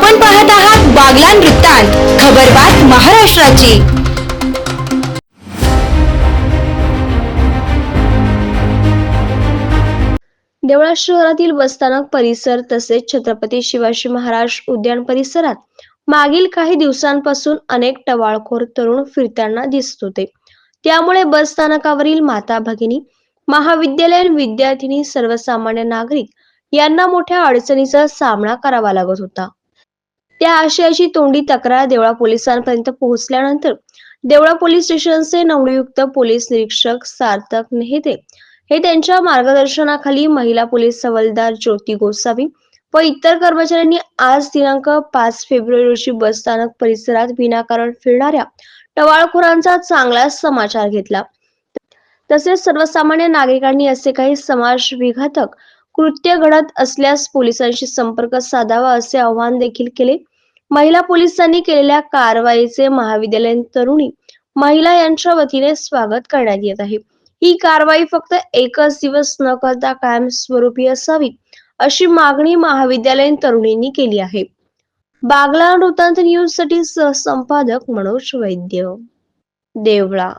आपण पाहत आहात बागलान वृत्तांत खबरबात महाराष्ट्राची. देवळा शहरातील बसस्थानक परिसर तसेच छत्रपती शिवाजी महाराज उद्यान परिसरात मागील काही दिवसांपासून अनेक टवाळखोर तरुण फिरताना दिसत होते. त्यामुळे बसस्थानकावरील माता भगिनी महाविद्यालयीन विद्यार्थिनी सर्वसामान्य नागरिक यांना मोठ्या अडचणीचा सामना करावा लागत होता. त्या आशयाची तोंडी तक्रार देवळा पोलिसांपर्यंत पोहोचल्यानंतर देवळा पोलीस स्टेशनचे नवनियुक्त पोलीस निरीक्षक सार्थक नेहते हे त्यांच्या मार्गदर्शनाखाली महिला पोलीस हवालदार ज्योती गोसावी व इतर कर्मचाऱ्यांनी आज दिनांक पाच फेब्रुवारी रोजी बसस्थानक परिसरात विनाकारण फिरणाऱ्या टवाळखोरांचा चांगला समाचार घेतला. तसेच सर्वसामान्य नागरिकांनी असे काही समाज विघातक कृत्य घडत असल्यास पोलिसांशी संपर्क साधावा असे आवाहन देखील केले. महिला पोलिसांनी केलेल्या कारवाईचे महाविद्यालयीन तरुणी महिला यांच्या वतीने स्वागत करण्यात येत आहे. ही कारवाई फक्त एकच दिवस न करता कायमस्वरूपी असावी अशी मागणी महाविद्यालयीन तरुणींनी केली आहे. बागला वृत्तांत न्यूजसाठी सहसंपादक मनोज वैद्य देवळा.